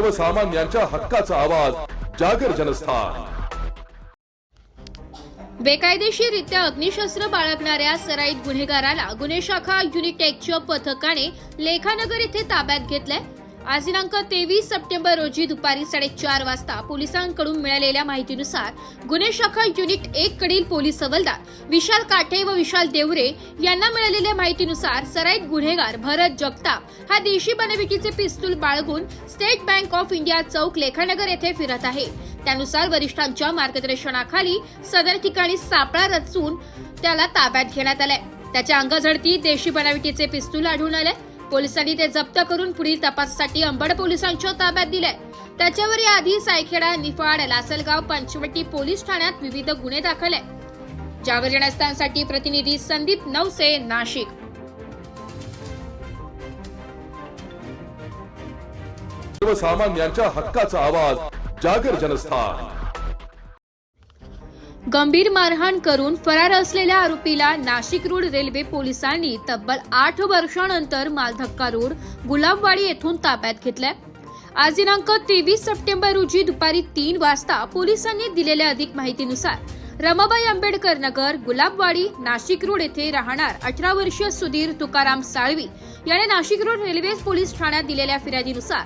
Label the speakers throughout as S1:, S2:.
S1: सर्वसामान्यांच्या हक्काचा आवाज जागर जनस्थान.
S2: बेकायदेशीररित्या अग्निशस्त्र बाळगणाऱ्या सराईत गुन्हेगाराला गुन्हे शाखा युनिटेकच्या पथकाने लेखानगर येथे ताब्यात घेतलंय. आज दिनांक तेवीस सप्टेंबर रोजी दुपारी साडेचार वाजता पोलिसांकडून मिळालेल्या माहितीनुसार गुन्हे शाखा युनिट एक कडील पोलीस हवलदार विशाल काठे व विशाल देवरे यांना मिळालेल्या माहितीनुसार सराईत गुन्हेगार भरत जगताप हा देशी बनविकीचे पिस्तूल बाळगून स्टेट बँक ऑफ इंडिया चौक लेखानगर येथे फिरत आहे. त्यानुसार वरिष्ठांच्या मार्गदर्शनाखाली सदर ठिकाणी सापळा रचून त्याला ताब्यात घेण्यात आलाय. त्याच्या अंगझडती देशी बनावटीचे पिस्तूल आढळून आले पोलिसांनी ते जप्त करून पुढील तपासासाठी अंबड पोलिसांच्या ताब्यात दिले त्याच्यावर याआधी सायखेडा निफाड लासलगाव पंचवटी पोलीस ठाण्यात विविध गुन्हे दाखल आहे जागर प्रतिनिधी संदीप नवसे नाशिक.
S1: सर्वसामान्यांच्या हक्काचा आवाज जागर जनस्थान.
S2: गंभीर मारहाण करून फरार असलेल्या आरोपीला नाशिक रोड रेल्वे पोलिसांनी तब्बल आठ वर्षानंतर मालधक्का रोड गुलाबवाडी येथून ताब्यात घेतलाय. आज दिनांक तेवीस सप्टेंबर रोजी दुपारी तीन वाजता पोलिसांनी दिलेल्या अधिक माहितीनुसार रमाबाई आंबेडकर नगर गुलाबवाडी नाशिक रोड येथे राहणार अठरा वर्षीय सुधीर तुकाराम साळवी. याने नाशिक रोड रेल्वे पोलीस ठाण्यात दिलेल्या फिर्यादीनुसार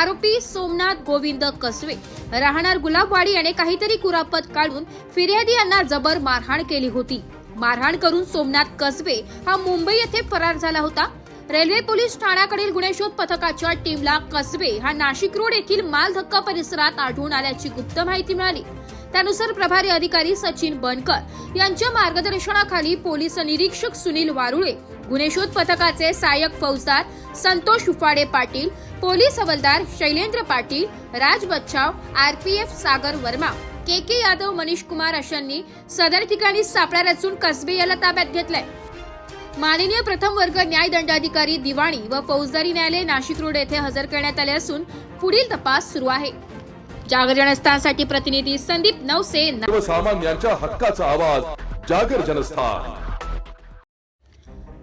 S2: आरोपी सोमनाथ गोविंद कसवे राहणार गुलाबवाडी याने काहीतरी कुरापत काढून फिर्यादी यांना जबर मारहाण केली होती. मारहाण करून सोमनाथ कसबे हा मुंबई येथे फरार झाला होता. रेल्वे पोलीस ठाण्याकडील गुन्हे शोध पथकाच्या टीमला कसबे हा नाशिक रोड येथील मालधक्का परिसरात आढळून आल्याची गुप्त माहिती मिळाली. त्यानुसार प्रभारी अधिकारी सचिन बनकर यांच्या मार्गदर्शनाखाली पोलीस निरीक्षक सुनील वारुळे गुन्हे शोध पथकाचे सहाय्यक फौजदार संतोष उफाडे पाटील पोलीस हवालदार Shailendra Patil Raj Bachchav RPF Sagar Verma K K Yadav Manish Kumar अशांनी सदर ठिकाणी सापळा रचून कसबे याला ताब्यात घेतलाय. माननीय प्रथम वर्ग न्याय दंडाधिकारी दिवाणी व फौजदारी न्यायालय नाशिक रोड येथे हजर करण्यात आले असून पुढील तपास सुरू आहे. जागर जनस्थानसाठी प्रतिनिधी संदीप नवसे
S1: सर्वसामान्यांच्या हक्काचा आवाज जागर जनस्थान.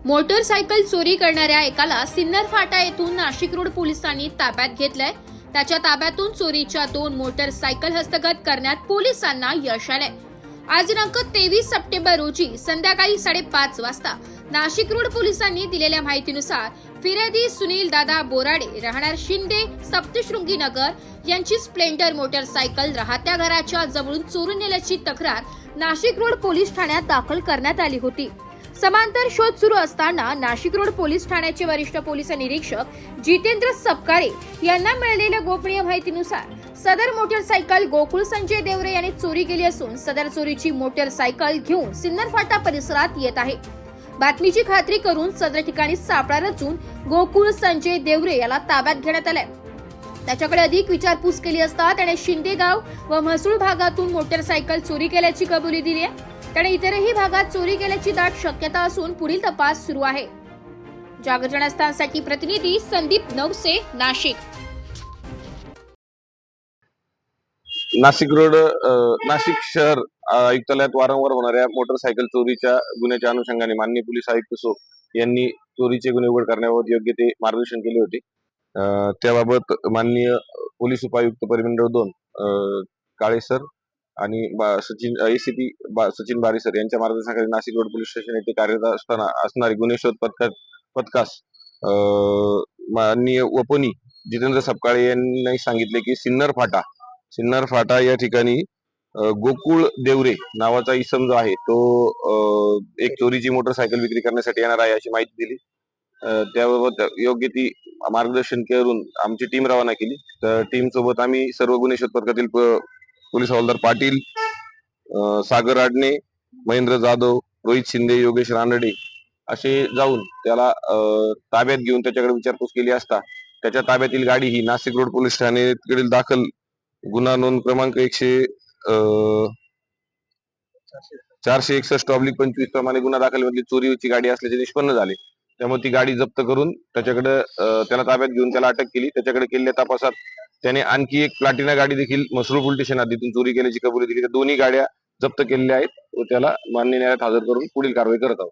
S2: मोटरसायकल चोरी करणाऱ्या एकाला सिन्नर फाटा येथून नाशिक रोड पोलिसांनी ताब्यात घेतलंय. त्याच्या ताब्यातून चोरीच्या दोन मोटरसायकल हस्तगत करण्यात पोलिसांना यश आलंय. आज दिनांक तेवीस सप्टेंबर रोजी संध्याकाळी साडेपाच वाजता नाशिक रोड पोलिसांनी दिलेल्या माहितीनुसार फिर्यादी सुनील दादा बोराडे राहणार शिंदे सप्तशृंगी नगर. यांची स्प्लेंडर मोटरसायकल राहत्या घराच्या जवळून चोरून नेल्याची तक्रार नाशिक रोड पोलीस ठाण्यात दाखल करण्यात आली होती. समांतर शोध सुरू असताना नाशिक रोड पोलीस ठाण्याचे वरिष्ठ पोलीस निरीक्षक जितेंद्र सपकाळे यांना मिळालेल्या गोपनीय माहितीनुसार सदर मोटरसायकल गोकुळ संजय देवरे यांनी चोरी केली असून सदर चोरीची मोटरसायकल घेऊन सिन्नर फाटा परिसरात येत आहे. बातमीची खात्री करून सदर ठिकाणी सापळा रचून गोकुळ संजय देवरे याला ताब्यात घेण्यात आलाय. त्याच्याकडे अधिक विचारपूस केली असता त्याने शिंदेगाव व म्हसूळ भागातून मोटरसायकल चोरी केल्याची कबुली दिली आहे त्याने इतरही भागात चोरी केल्याची दाट शक्यता असून पुढील तपास सुरू आहे. जागरजनास्थानसाठी प्रतिनिधी संदीप नवसे नाशिक.
S3: नाशिक रोड नाशिक शहर आयुक्तालयात वारंवार होणाऱ्या मोटरसायकल चोरीच्या गुन्ह्याच्या अनुषंगाने माननीय पोलीस आयुक्त सो यांनी चोरीचे गुन्हे उघड करण्याबाबत योग्य ते मार्गदर्शन केले होते. त्याबाबत माननीय पोलीस उपायुक्त परिमंडळ दोन काळे सर आणि बा- सचिन एसीपी सचिन बारी सर यांच्या मार्गदर्शनाखाली नाशिक रोड पोलीस स्टेशन येथे कार्यरत असताना असणारी गुन्हे शोध पथका पथकास अ, माननीय वपोनी जितेंद्र सपकाळे यांनी सांगितले की सिन्नर फाटा सिन्नर फाटा या ठिकाणी गोकुळ देवरे नावाचा इसम जो आहे तो अ, एक चोरीची मोटरसायकल विक्री करण्यासाठी येणार आहे अशी माहिती दिली. त्याबाबत योग्य ती मार्गदर्शन करून आमची टीम रवाना केली. तर टीम सोबत आम्ही सर्व गुन्हे शोध पथकातील पोलीस हवालदार पाटील सागर आडणे महेंद्र जाधव रोहित शिंदे योगेश रानडे असे जाऊन त्याला अ, ताब्यात घेऊन त्याच्याकडे विचारपूस केली असता त्याच्या ताब्यातील गाडी ही नाशिक रोड पोलीस ठाणेकडील दाखल गुन्हा नोंद क्रमांक एकशे चारशे एकसष्ट ऑब्लिक पंचवीस प्रमाणे गुन्हा दाखल म्हणजे चोरीची गाडी असल्याचे निष्पन्न झाले. त्यामुळे ती गाडी जप्त करून त्याच्याकडे त्याला ताब्यात घेऊन त्याला अटक केली. त्याच्याकडे केलेल्या तपासात त्याने आणखी एक प्लाटिना गाडी देखील मसरूळ पोलीस स्टेशन हद्दीतून चोरी केल्याची कबुली दिली. त्या दोन्ही गाड्या जप्त केलेल्या आहेत व त्याला मान्य न्यायालयात हजर करून पुढील कारवाई करत आहोत.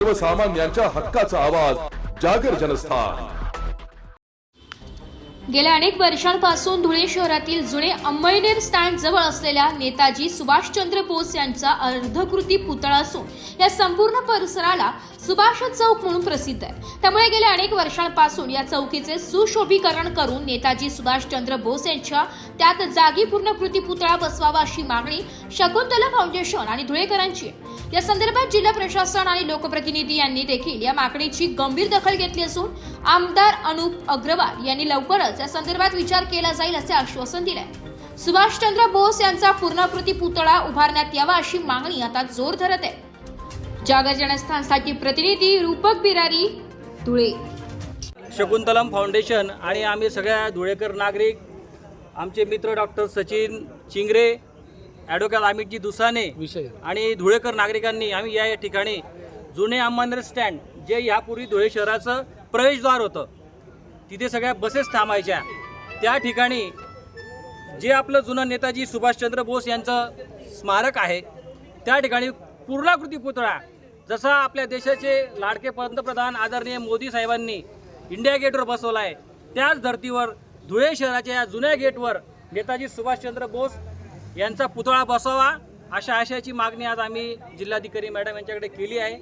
S1: सर्वसामान्यांच्या हक्काचा आवाज जागर जनस्थान.
S2: गेल्या अनेक वर्षांपासून धुळे शहरातील जुने अंमळनेर स्टँड जवळ असलेल्या नेताजी सुभाषचंद्र बोस यांचा अर्धकृती पुतळा असून या संपूर्ण परिसराला सुभाष चौक म्हणून प्रसिद्ध आहे. त्यामुळे गेल्या अनेक वर्षांपासून या चौकीचे सुशोभीकरण करून नेताजी सुभाषचंद्र बोस यांच्या त्यात जागी पूर्ण कृती पुतळा बसवावा अशी मागणी शकुंतला फाउंडेशन आणि धुळेकरांची आहे. या संदर्भात जिल्हा प्रशासन आणि लोकप्रतिनिधी यांनी देखील या मागणीची गंभीर दखल घेतली असून आमदार अनुप अग्रवाल यांनी लवकरच या संदर्भात विचार केला जाईल असे आश्वासन दिले. सुभाषचंद्र बोस यांचा पूर्णाकृती पुतळा उभारण्यात यावा अशी मागणी आता जोर धरत आहे. जागर जनस्थानसाठी प्रतिनिधी रूपक बिरारी धुळे.
S4: शकुंतलम फाउंडेशन आणि आम्ही सगळ्या धुळेकर नागरिक आमचे मित्र डॉक्टर सचिन चिंगरे ॲडव्होकेट अमितजी दुसाने आणि धुळेकर नागरिकांनी आम्ही या ठिकाणी जुने अंमनेर स्टँड जे यापूर्वी धुळे शहराचं प्रवेशद्वार होतं तिथे सगळ्या बसेस थांबायच्या. त्या ठिकाणी जे आपलं जुनं नेताजी सुभाषचंद्र बोस यांचं स्मारक आहे त्या ठिकाणी पूर्णाकृती पुतळा जसा आपल्या देशाचे लाडके पंतप्रधान आदरणीय मोदी साहेबांनी इंडिया गेटवर बसवला आहे त्याच धर्तीवर धुळे शहराच्या या जुन्या गेटवर नेताजी सुभाषचंद्र बोस यांचा पुतळा बसावा अशा आशयाची मागणी आज आम्ही जिल्हाधिकारी मॅडम यांच्याकडे केली आहे.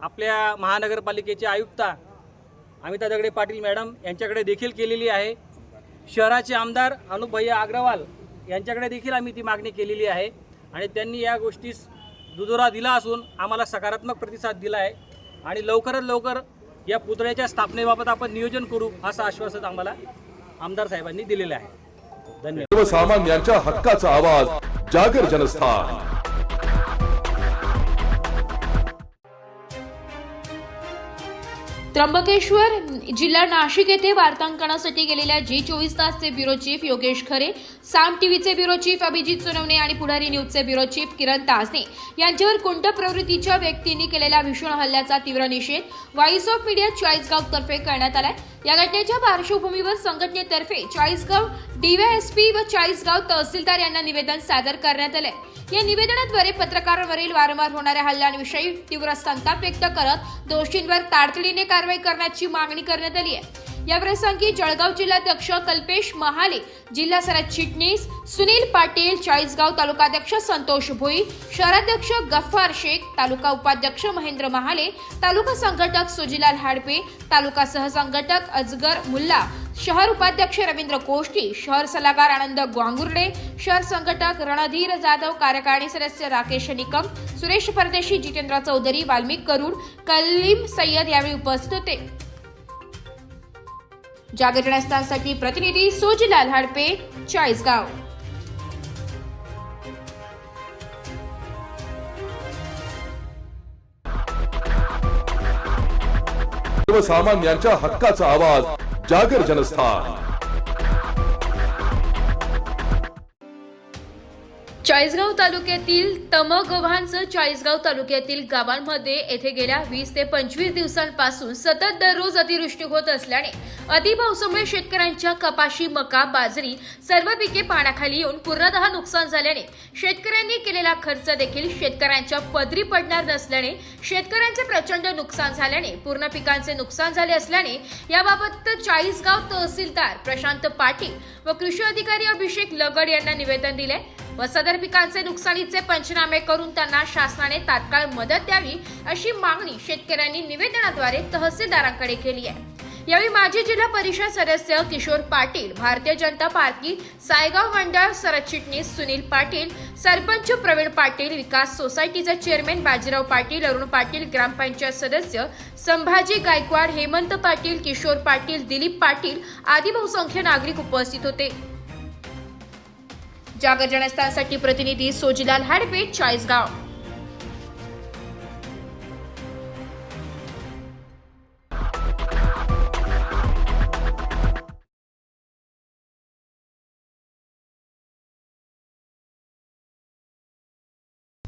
S4: आपल्या महानगरपालिकेचे आयुक्ता अमिता दगडे पाटील मॅडम यांच्याकडे देखील केलेली आहे. शहराचे आमदार अनुपभैया अग्रवाल यांच्याकडे देखील आम्ही ती मागणी केलेली आहे. आणि त्यांनी या गोष्टीस दुजोरा दिला असून आम्हाला सकारात्मक प्रतिसाद दिला आहे. आणि लवकरात लवकर या पुतळ्याच्या स्थापनेबाबत आपण नियोजन करू असं आश्वासन आम्हाला आमदार साहेबांनी दिलेलं आहे. धन्यवाद.
S1: सर्वसामान्यांच्या हक्काचा आवाज जागर जनस्थान.
S2: त्र्यंबकेश्वर जिल्हा नाशिक येथे वार्तांकनासाठी गेलेल्या जी चोवीस तासचे ब्युरो चीफ योगेश खरे साम टीव्हीचे ब्युरो चीफ अभिजित सोनवणे आणि पुढारी न्यूजचे ब्युरो चीफ किरण ताजने यांच्यावर कोणत्या प्रवृत्तीच्या व्यक्तींनी केलेल्या भीषण हल्ल्याचा तीव्र निषेध व्हॉइस ऑफ मीडिया चाळीसगाव तर्फे करण्यात आलाय. या घटनेच्या पार्श्वभूमीवर संघटनेतर्फे चाळीसगाव डीवायएसपी व चाळीसगाव तहसीलदार यांना निवेदन सादर करण्यात आले या निवेदनाद्वारे पत्रकारांवरील वारंवार होणाऱ्या हल्ल्यांविषयी तीव्र संताप व्यक्त करत दोषींवर तातडीने कारवाई करण्याची मागणी करण्यात आली आहे. या प्रसंगी जळगाव जिल्हाध्यक्ष कल्पेश महाले जिल्हा सरचिटणीस सुनील पाटील चाळीसगाव तालुकाध्यक्ष संतोष भोई शहराध्यक्ष गफ्फार शेख तालुका उपाध्यक्ष महेंद्र महाले तालुका संघटक सुजिलाल हाडपे तालुका सहसंघटक अजगर मुल्ला शहर उपाध्यक्ष रवींद्र कोष्टी शहर सल्लागार आनंद ग्वांगुर्डे शहर संघटक रणधीर जाधव कार्यकारिणी सदस्य राकेश निकम सुरेश परदेशी जितेंद्र चौधरी वाल्मिक करूड कलीम सय्यद यावेळी उपस्थित होते. जागर जनस्थानसाठी प्रतिनिधी सोजीलाल हाडपे चाळीसगाव.
S1: सर्वसामान्यांच्या हक्काचा आवाज जागर जनस्थान.
S2: चाळीसगाव तालुक्यातील तमगव्हांचं चाळीसगाव तालुक्यातील गावांमध्ये येथे गेल्या वीस ते पंचवीस दिवसांपासून सतत दररोज अतिवृष्टी होत असल्याने अतिपावसामुळे शेतकऱ्यांच्या कपाशी मका बाजरी सर्व पिके पाण्याखाली येऊन पूर्णतः नुकसान झाल्याने शेतकऱ्यांनी केलेला खर्च देखील शेतकऱ्यांच्या पदरी पडणार नसल्याने शेतकऱ्यांचे प्रचंड नुकसान झाल्याने पूर्ण पिकांचे नुकसान झाले असल्याने याबाबत चाळीसगाव तहसीलदार प्रशांत पाटील व कृषी अधिकारी अभिषेक लगड यांना निवेदन दिले व सदर पिकांचे नुकसानीचे पंचनामे करून त्यांना शासनाने तात्काळ मदत द्यावी अशी मागणी शेतकऱ्यांनी निवेदनाद्वारे तहसीलदारांकडे केली आहे. यावेळी माजी जिल्हा परिषद सदस्य किशोर पाटील भारतीय जनता पार्टी सायगाव मंडळ सरचिटणीस सुनील पाटील सरपंच प्रवीण पाटील विकास सोसायटीचे चेअरमॅन बाजीराव पाटील अरुण पाटील ग्रामपंचायत सदस्य संभाजी गायकवाड हेमंत पाटील किशोर पाटील दिलीप पाटील आदी बहुसंख्य नागरिक उपस्थित होते. जागर जनस्थानसाठी प्रतिनिधी सोजीलाल हाडपे चाळीसगाव.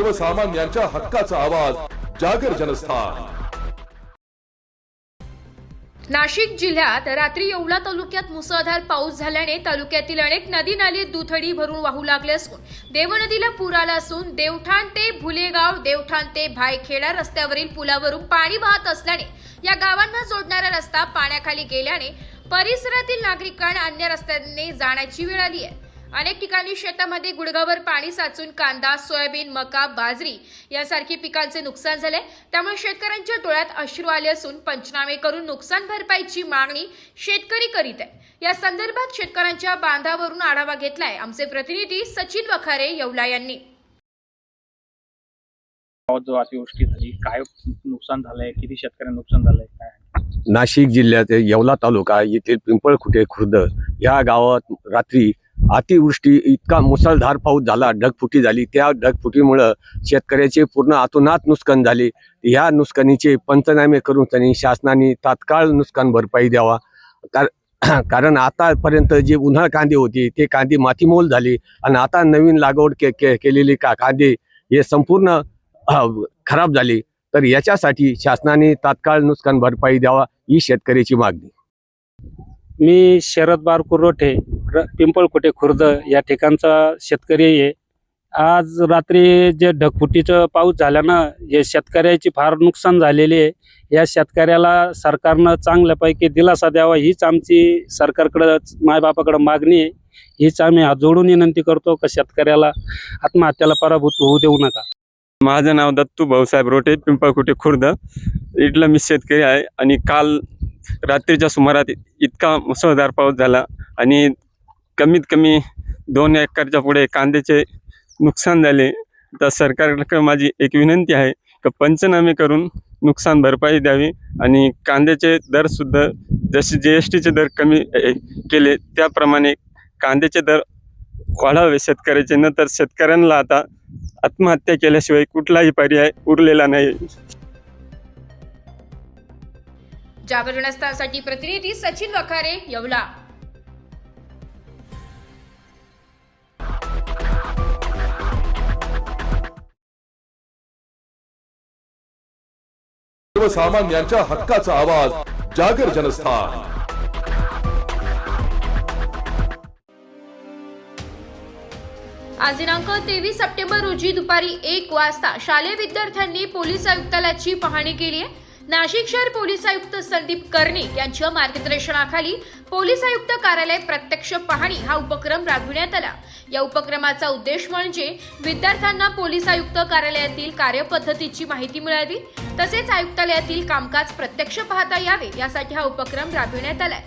S1: सर्वसामान्यांच्या हक्काचा आवाज जागर जनस्थान.
S2: नाशिक जिल्ह्यात रात्री येवला तालुक्यात मुसळधार पाऊस झाल्याने तालुक्यातील अनेक नदी नाले दुथडी भरून वाहू लागले असून देव नदीला पूर आला असून देवठाण ते भुलेगाव देवठाण ते भायखेडा रस्त्यावरील पुलावरून पाणी वाहत असल्याने या गावांना जोडणारा रस्ता पाण्याखाली गेल्याने परिसरातील नागरिकांना अन्य रस्त्याने जाण्याची वेळ आली आहे. अनेक ठिकाणी शेतामध्ये गुडघावर पाणी साचून कांदा सोयाबीन मका बाजरी यासारखी पिकांचे नुकसान झाले. त्यामुळे शेतकऱ्यांच्या डोळ्यात अश्रू आले असून पंचनामे करून नुकसान भरपाईची मागणी शेतकरी करीत आहे. या संदर्भात शेतकऱ्यांच्या बांधावरून आढावा घेतलाय आमचे प्रतिनिधी सचिन वखारे येवला यांनी.
S5: जो अतिवृष्टी झाली काय नुकसान झालंय किती शेतकऱ्यांना नुकसान झालंय काय?
S6: नाशिक जिल्ह्यात येवला तालुका येथील पिंपळखुटे खुर्द या गावात रात्री अतिवृष्टी इतका मुसळधार पाऊस झाला ढगफुटी झाली. त्या ढगफुटीमुळं शेतकऱ्याचे पूर्ण अतोनात नुकसान झाले. या नुकसानीचे पंचनामे करून त्यांनी शासनाने तात्काळ नुकसान भरपाई द्यावा. कार- कारण आतापर्यंत जे उन्हाळ कांदे होते ते कांदे मातीमोल झाले. आणि आता नवीन लागवड के, के केलेले का कांदे हे संपूर्ण खराब झाले. तर याच्यासाठी शासनाने तात्काळ नुकसान भरपाई द्यावा ही शेतकऱ्याची मागणी.
S5: मी शरद बार कुरोठे र- खुर्द या ठिकाणचा शेतकरी आहे. आज रात्री जे ढगफुटीचं पाऊस झाल्यानं हे शेतकऱ्याची फार नुकसान झालेली आहे. या शेतकऱ्याला सरकारनं चांगल्यापैकी दिलासा द्यावा हीच आमची सरकारकडं मायबापाकडं मागणी आहे. हीच आम्ही हात जोडून विनंती करतो का शेतकऱ्याला आत्महत्याला पराभूत होऊ देऊ नका.
S7: माझं नाव दत्तू भाऊसाहेब रोटे पिंपळकुटे खुर्द. इथला मी शेतकरी आहे आणि काल रात्रीच्या सुमारात इतका मुसळधार पाऊस झाला आणि कमीत कमी दोन एकरच्या पुढे कांद्याचे नुकसान झाले तर सरकारकडे माझी एक विनंती आहे की पंचनामे करून नुकसान भरपाई द्यावी आणि कांद्याचे दरसुद्धा जसे जी एस टीचे दर कमी केले त्याप्रमाणे कांद्याचे दर वाढावे शेतकऱ्याचे. न तर शेतकऱ्यांना आता आत्महत्या केल्याशिवाय कुठलाही पर्याय उरलेला नाही.
S2: जागरण प्रतिनिधी सचिन वखारे येवला.
S1: सर्वसामान्यांच्या हक्काचा आवाज जागर जनस्थान.
S2: आज दिनांक तेवीस सप्टेंबर रोजी दुपारी एक वाजता शालेय विद्यार्थ्यांनी पोलीस आयुक्तालयाची पाहणी केली आहे. नाशिक शहर पोलीस आयुक्त संदीप कर्णिक यांच्या मार्गदर्शनाखाली पोलीस आयुक्त कार्यालय प्रत्यक्ष पाहणी हा उपक्रम राबविण्यात आला. या उपक्रमाचा उद्देश म्हणजे विद्यार्थ्यांना पोलीस आयुक्त कार्यालयातील कार्यपद्धतीची माहिती मिळावी तसेच आयुक्तालयातील कामकाज प्रत्यक्ष पाहता यावे यासाठी हा उपक्रम राबविण्यात आलाय.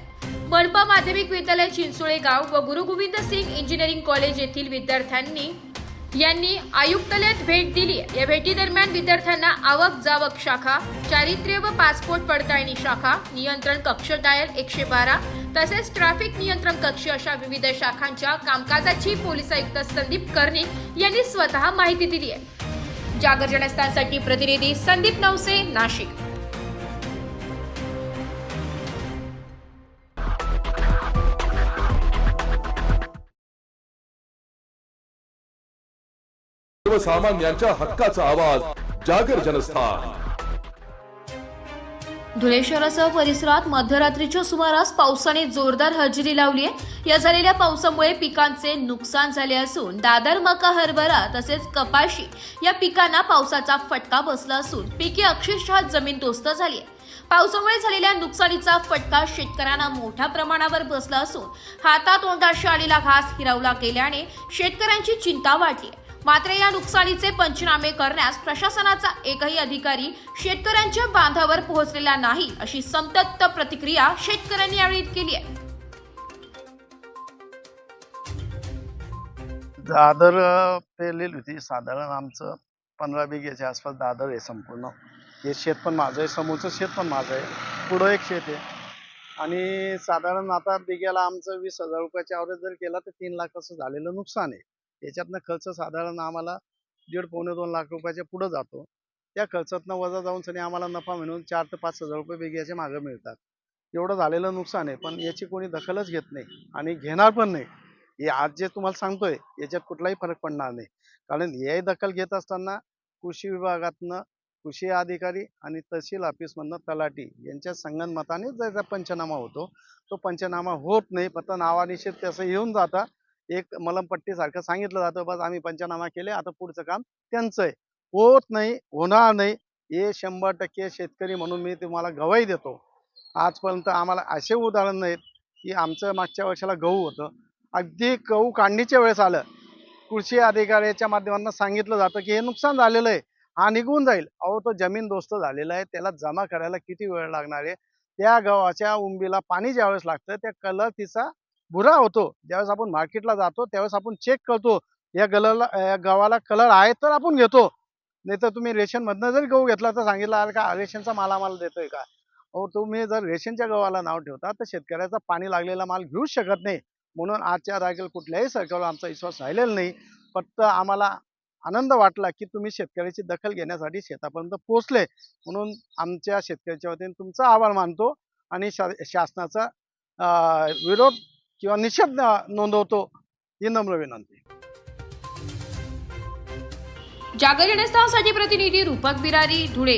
S2: मनपा माध्यमिक विद्यालय चिंचोळे गाव व गुरु गोविंद सिंग इंजिनिअरिंग कॉलेज येथील विद्यार्थ्यांनी यांनी आयुक्तालयात भेट दिली. या भेटीदरम्यान विद्यार्थ्यांना आवक जावक शाखा चारित्र्य व पासपोर्ट पडताळणी शाखा नियंत्रण कक्ष डायल एकशे बारा तसेच ट्रॅफिक नियंत्रण कक्ष अशा विविध शाखांच्या कामकाजाची पोलीस आयुक्त संदीप कर्णिक यांनी स्वतः माहिती दिली आहे. जागर जनस्थानसाठी प्रतिनिधी संदीप नवसे नाशिक.
S1: सर्वसामान्यांच्या हक्काचा आवाज जागर जनस्थान.
S2: धुळे शहरासह परिसरात मध्यरात्रीच्या सुमारास पावसाने जोरदार हजेरी लावली आहे या झालेल्या पावसामुळे पिकांचे नुकसान झाले असून दादर मका हरभरा तसेच कपाशी या पिकांना पावसाचा फटका बसला असून पिके अक्षरशः जमीनदोस्त झाली आहे पावसामुळे झालेल्या नुकसानीचा फटका शेतकऱ्यांना मोठ्या प्रमाणावर बसला असून हातातोंडाशी आलेला घास हिरावला गेल्याने शेतकऱ्यांची चिंता वाढली आहे मात्र या नुकसानीचे पंचनामे करण्यास प्रशासनाचा एकही अधिकारी शेतकऱ्यांच्या बांधावर पोहोचलेला नाही अशी संतप्त प्रतिक्रिया शेतकऱ्यांनी यावेळी केली आहे.
S8: दादर पेरलेली होती साधारण आमचं पंधरा बिघेच्या आसपास दादर आहे संपूर्ण. हे शेत पण माझं आहे समोरचं शेत पण माझं आहे. पुढं एक शेत आहे. आणि साधारण आता बिघ्याला आमचं वीस हजार रुपयाच्या ॲव्हरेज जर केला तर तीन लाखाचं झालेलं नुकसान आहे. याच्यातनं खर्च साधारण आम्हाला दीड पावणे दोन लाख रुपयाच्या पुढं जातो. त्या खर्चातनं वजा जाऊन सनी आम्हाला नफा मिळून चार ते पाच हजार रुपये बिघ्याचे मागं मिळतात. एवढं झालेलं नुकसान आहे पण याची कोणी दखलच घेत नाही आणि घेणार पण नाही. हे आज जे तुम्हाला सांगतोय याच्यात कुठलाही फरक पडणार नाही. कारण हे दखल घेत असताना कृषी विभागातनं कृषी अधिकारी आणि तहसील ऑफिसमधनं तलाठी यांच्या संगनमताने ज्याचा पंचनामा होतो तो पंचनामा होत नाही फक्त नावानिश्चित त्याचं येऊन जाता. एक मलमपट्टीसारखं सांगितलं जातं बस आम्ही पंचनामा केले आता पुढचं काम त्यांचं आहे होत नाही होणार नाही हे शंभर टक्के शेतकरी म्हणून मी तुम्हाला गवाही देतो. आजपर्यंत आम्हाला असे उदाहरण नाहीत की आमचं मागच्या वर्षाला गहू होतं. अगदी गहू काढणीच्या वेळेस आलं. कृषी अधिकाऱ्याच्या माध्यमातून सांगितलं जातं की हे नुकसान झालेलं आहे. हा निघून जाईल. अहो तो जमीन दोस्त झालेला आहे. त्याला जमा करायला किती वेळ लागणार आहे? त्या गव्हाच्या उंबीला पाणी ज्यावेळेस लागतं त्या कलर तिचा भुरा होतो. ज्यावेळेस आपण मार्केटला जातो त्यावेळेस आपण चेक करतो या गलरला या गव्हाला कलर आहे तर आपण घेतो. नाही तर तुम्ही रेशनमधनं जरी गहू घेतला तर सांगितलं अरे का रेशनचा माल आम्हाला देतोय का? अहो तुम्ही जर रेशनच्या गव्हाला नाव ठेवता तर शेतकऱ्याचा पाणी लागलेला माल घेऊच शकत नाही. म्हणून आजच्या तारखेला कुठल्याही सरकारवर आमचा विश्वास राहिलेला नाही. फक्त आम्हाला आनंद वाटला की तुम्ही शेतकऱ्याची दखल घेण्यासाठी शेतापर्यंत पोहोचले. म्हणून आमच्या शेतकऱ्याच्या वतीने तुमचा आभार मानतो आणि शा शासनाचा विरोध किंवा निषेध नोंदवतो ही नम्र विनंती.
S2: जागर जनस्थानसाठी प्रतिनिधी रूपक बिरारी धुळे.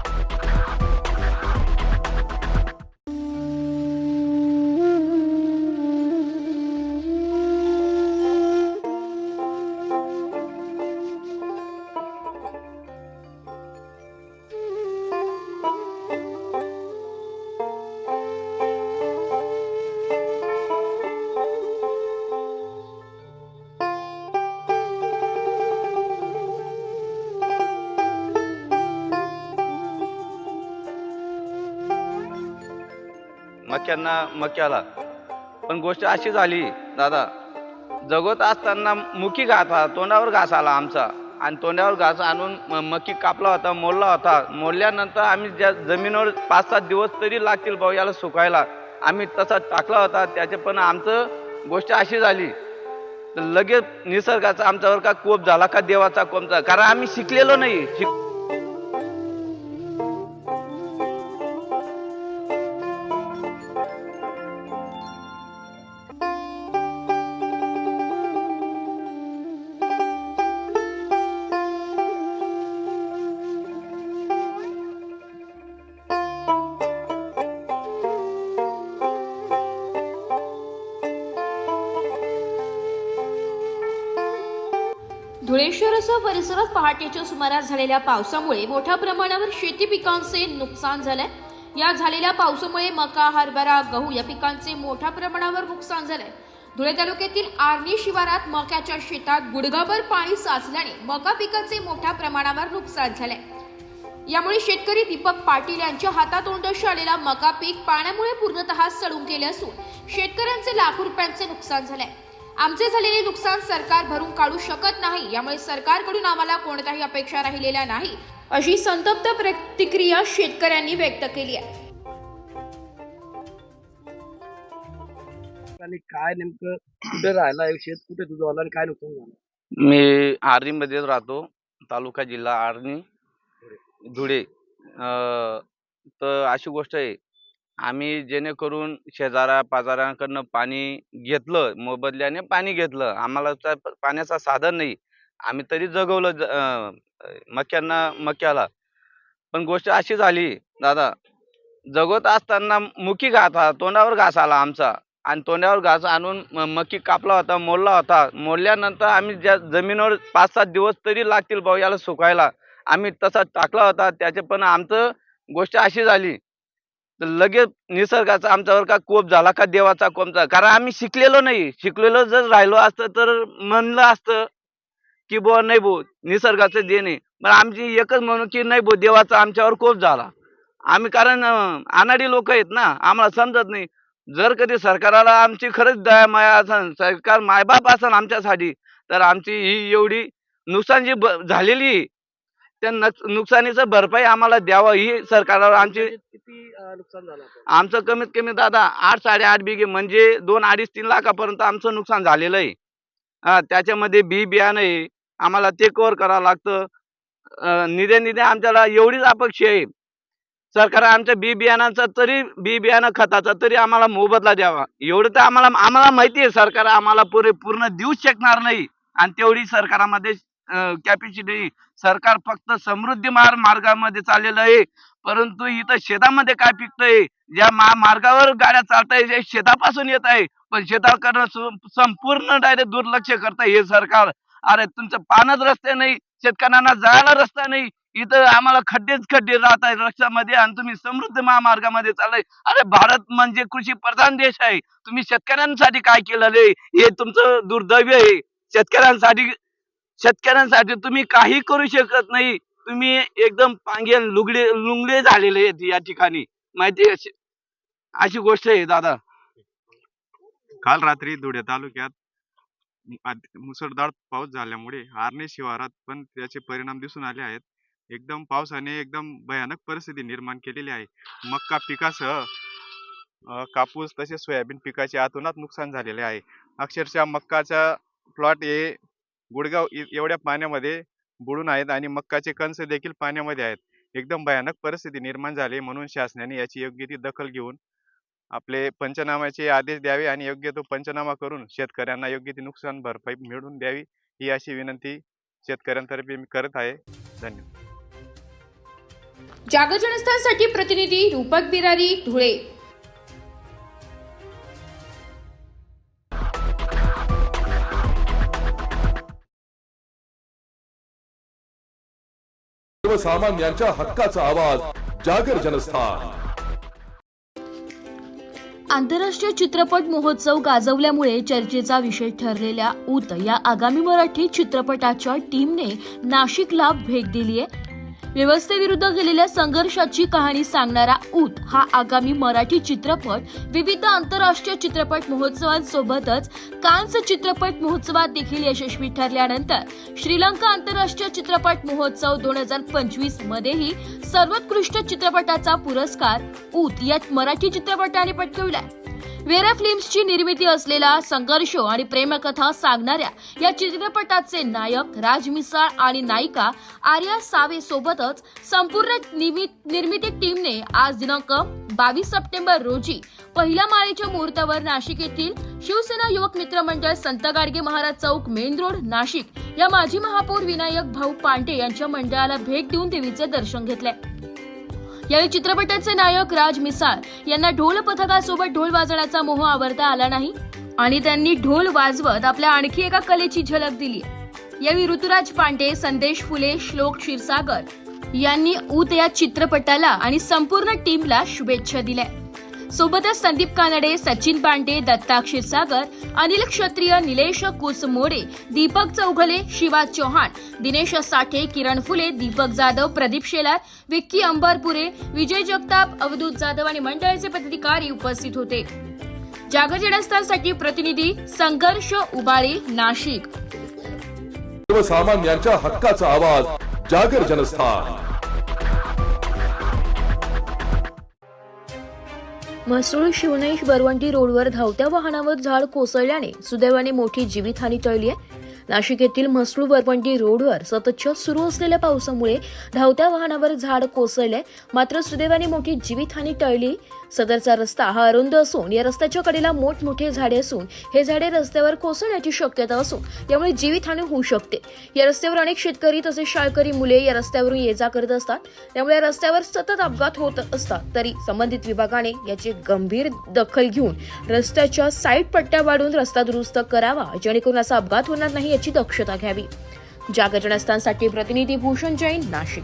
S9: त्यांना मक्याला पण गोष्ट अशी झाली दादा जगत असताना मुकी घास आला तोंडावर घास आला आमचा. आणि तोंडावर घास आणून मक्की मकी कापला होता मोडला होता. मोडल्यानंतर आम्ही ज्या जमिनीवर पाच सात दिवस तरी लागतील भाऊ याला सुकायला आम्ही तसा टाकला होता. त्याचे पण आमचं गोष्ट अशी झाली तर लगेच निसर्गाचा आमच्यावर का कोप झाला का देवाचा कोपचा? कारण आम्ही शिकलेलो नाही. शिक
S2: धुळे परिसरात पहाटेच्या सुमारास झालेल्या पावसामुळे मोठ्या प्रमाणावर शेती पिकांचे नुकसान झालंय. या झालेल्या पावसामुळे मका हरभरा गहू या पिकांचे मोठ्या प्रमाणावर नुकसान झालंय. धुळे तालुक्यातील आर्णी शिवारात मक्याच्या शेतात गुडघाभर पाणी साचल्याने मका पिकाचे मोठ्या प्रमाणावर नुकसान झालंय. यामुळे शेतकरी दीपक पाटील यांच्या हातातोंडाशी आलेला मका पीक पाण्यामुळे पूर्णतः सडून गेले असून शेतकऱ्यांचे लाखो रुपयांचे नुकसान झालंय. आमचे झालेले नुकसान सरकार भरून काढू शकत नाही यामुळे सरकारकडून आम्हाला कोणत्याही अपेक्षा राहिलेल्या नाही अशी संतप्त प्रतिक्रिया शेतकऱ्यांनी व्यक्त केली आहे.
S8: आणि काय नेमकं कुठे राहिला शेत? कुठे तुझं आलं आणि काय नुकसान झालं?
S9: मी आर्णीमध्येच राहतो तालुका जिल्हा आर्णी धुळे. अं, तर अशी गोष्ट आहे आम्ही जेणेकरून शेजाऱ्या पाजाऱ्यांकडनं पाणी घेतलं मोबदल्याने पाणी घेतलं. आम्हाला त्या पाण्याचा साधन नाही. आम्ही तरी जगवलं ज- मक्यांना मक्याला. पण गोष्ट अशी झाली दादा जगवत असताना मुखी घात हा तोंडावर घास आला आमचा. आणि तोंडावर घास आणून म- कापला होता मोडला होता. मोडल्यानंतर आम्ही ज्या जमिनीवर पाच सात दिवस तरी लागतील भाऊ याला सुकायला आम्ही तसा टाकला होता. त्याचे पण आमचं गोष्ट अशी झाली तर लगेच निसर्गाचा आमच्यावर का कोप झाला का देवाचा कोप झाला? कारण आम्ही शिकलेलो नाही. शिकलेलो जर राहिलो असतं तर म्हणलं असतं की बुवा नाही भाऊ निसर्गाचं देणे पण आमची एकच म्हणून की नाही भाऊ देवाचा आमच्यावर कोप झाला. आम्ही कारण आनाडी अनाडी लोक आहेत ना आम्हाला समजत नाही. जर कधी सरकाराला आमची खरंच दया माया असन सरकार मायबाप असन आमच्यासाठी तर आमची ही एवढी नुकसान जी ब- झालेली त्या नक- नुकसानीचं भरपाई आम्हाला द्यावं ही सरकारवर आमची
S4: किती नुकसान झालं
S9: आमचं कमीत कमी दादा आठ साडेआठ बिघे म्हणजे दोन अडीच तीन लाखापर्यंत आमचं नुकसान झालेलं आहे. हा त्याच्यामध्ये बी बियाणं आहे आम्हाला ते कव्हर करावं लागतं. निधे निधे आमच्याला एवढीच अपेक्षा आहे. सरकार आमच्या बी बियाणाचा तरी बी बियाणं खताचा तरी आम्हाला मोबदला द्यावा. एवढं तर आम्हाला आम्हाला माहिती आहे सरकार आम्हाला पुरे पूर्ण देऊच शकणार नाही. आणि तेवढी सरकारामध्ये कॅपॅसिटी सरकार फक्त समृद्धी मार मार्गामध्ये चाललेलं आहे. परंतु इथं शेतामध्ये काय पिकतंय? ज्या मार्गावर गाड्या चालताय जे शेतापासून येत आहे. पण शेताकडनं संपूर्ण डायरेक्ट दुर्लक्ष करताय हे सरकार. अरे तुमचं पानच रस्ते नाही शेतकऱ्यांना जायला रस्ता नाही. इथं आम्हाला खड्डेच खड्डे राहत आहे रस्त्यामध्ये आणि तुम्ही समृद्ध महामार्गामध्ये चाललाय. अरे भारत म्हणजे कृषी प्रधान देश आहे. तुम्ही शेतकऱ्यांसाठी काय केलं हे तुमचं दुर्दैव आहे. शेतकऱ्यांसाठी शेतकऱ्यांसाठी तुम्ही काही करू शकत नाही. तुम्ही एकदम पांगे लुगडे लुंगडे झालेले आहेत या ठिकाणी. माहिती अशी- अशी गोष्ट आहे दादा.
S10: काल रात्री धुळे तालुक्यात मुसळधार पाऊस झाल्यामुळे आर्णे शिवारात पण त्याचे परिणाम दिसून आले आहेत. एकदम पावसाने एकदम भयानक परिस्थिती निर्माण केलेली आहे. मक्का पिकासह कापूस तसेच सोयाबीन पिकाचे आतोनात नुकसान झालेले आहे. अक्षरशः मक्काचा प्लॉट हे गुडगाव एवढ्या पाण्यामध्ये बुडून आहेत आणि मक्काचे कंस देखील पाण्यामध्ये आहेत. एकदम भयानक परिस्थिती निर्माण झाली म्हणून शासनाने याची योग्य ती दखल घेऊन आपले पंचनाम्याचे आदेश द्यावे आणि योग्य तो पंचनामा करून शेतकऱ्यांना योग्य ती नुकसान भरपाई मिळवून द्यावी ही अशी विनंती शेतकऱ्यांतर्फे मी करत आहे. धन्यवाद.
S2: जागजनस्थानसाठी प्रतिनिधी रूपक बिरारी धुळे.
S1: सर्वसामान्यांच्या हक्काचा आवाज जागर जनस्थान.
S2: आंतरराष्ट्रीय चित्रपट महोत्सव गाजवल्यामुळे चर्चेचा विषय ठरलेल्या ऊत या आगामी मराठी चित्रपटाच्या टीमने नाशिकला भेट दिली आहे व्यवस्थेविरुद्ध केलेल्या संघर्षाची कहाणी सांगणारा ऊत हा आगामी मराठी चित्रपट विविध आंतरराष्ट्रीय चित्रपट महोत्सवांसोबतच कान्स चित्रपट महोत्सवात देखील यशस्वी ठरल्यानंतर श्रीलंका आंतरराष्ट्रीय चित्रपट महोत्सव दोन हजार पंचवीस मध्येही सर्वोत्कृष्ट चित्रपटाचा पुरस्कार ऊत या मराठी चित्रपटाने पटकावलाय. वेरा फिल्म्सची निर्मिती असलेला संघर्ष आणि प्रेमकथा सांगणाऱ्या या चित्रपटाचे नायक राज मिसाळ आणि नायिका आर्या सावे सोबतच संपूर्ण निमि- निर्मिती टीमने आज दिनांक बावीस सप्टेंबर रोजी पहिल्या माळेच्या मुहूर्तावर नाशिक येथील शिवसेना युवक मित्र मंडळ संत गाडगे महाराज चौक मेन रोड नाशिक या माजी महापौर विनायक भाऊ पांडे यांच्या मंडळाला भेट देऊन देवीचे दर्शन घेतले. यावेळी चित्रपटाचे नायक राज मिसाळ यांना ढोल पथकासोबत ढोल वाजवण्याचा मोह आवरता आला नाही. आणि त्यांनी ढोल वाजवत आपल्या आणखी एका कलेची झलक दिली. यावेळी ऋतुराज पांडे संदेश फुले श्लोक क्षीरसागर यांनी उत या चित्रपटाला आणि संपूर्ण टीमला शुभेच्छा दिल्या. सोबतच संदीप कानडे सचिन पांडे दत्ता क्षीरसागर अनिल क्षत्रिय निलेश कुसमोडे दीपक चौघले शिवा चौहान दिनेश साठे किरण फुले दीपक जाधव प्रदीप शेलार विक्की अंबरपुरे विजय जगताप अवधूत जाधव आणि मंडळाचे पदाधिकारी उपस्थित होते. जागर जनस्थानसाठी प्रतिनिधी संघर्ष उबाळे नाशिक.
S1: सर्वसामान्यांच्या हक्काचा आवाज जागर जनस्थान
S2: म्हसरूळ शिवनेश बरवंटी रोडवर धावत्या वाहनावर झाड कोसळल्याने सुदैवाने मोठी जीवितहानी टळली आहे. नाशिक येथील म्हसळू बरवंटी रोडवर सततच्या सुरू असलेल्या पावसामुळे धावत्या वाहनावर झाड कोसळले मात्र सुदैवाने मोठी जीवितहानी टळली. सदरचा रस्ता हा अरुंद असून या रस्त्याच्या कडेला मोठमोठे झाडे असून हे झाडे रस्त्यावर कोसळण्याची शक्यता असून त्यामुळे जीवितहानी होऊ शकते. या रस्त्यावर अनेक शेतकरी तसेच शाळकरी मुले या रस्त्यावरून ये जा करत असतात. त्यामुळे या रस्त्यावर सतत अपघात होत असतात. तरी संबंधित विभागाने याची गंभीर दखल घेऊन रस्त्याच्या साईड पट्ट्या वाढून रस्ता दुरुस्त करावा जेणेकरून असा अपघात होणार नाही याची दक्षता घ्यावी. ज्या प्रतिनिधी भूषण जैन नाशिक.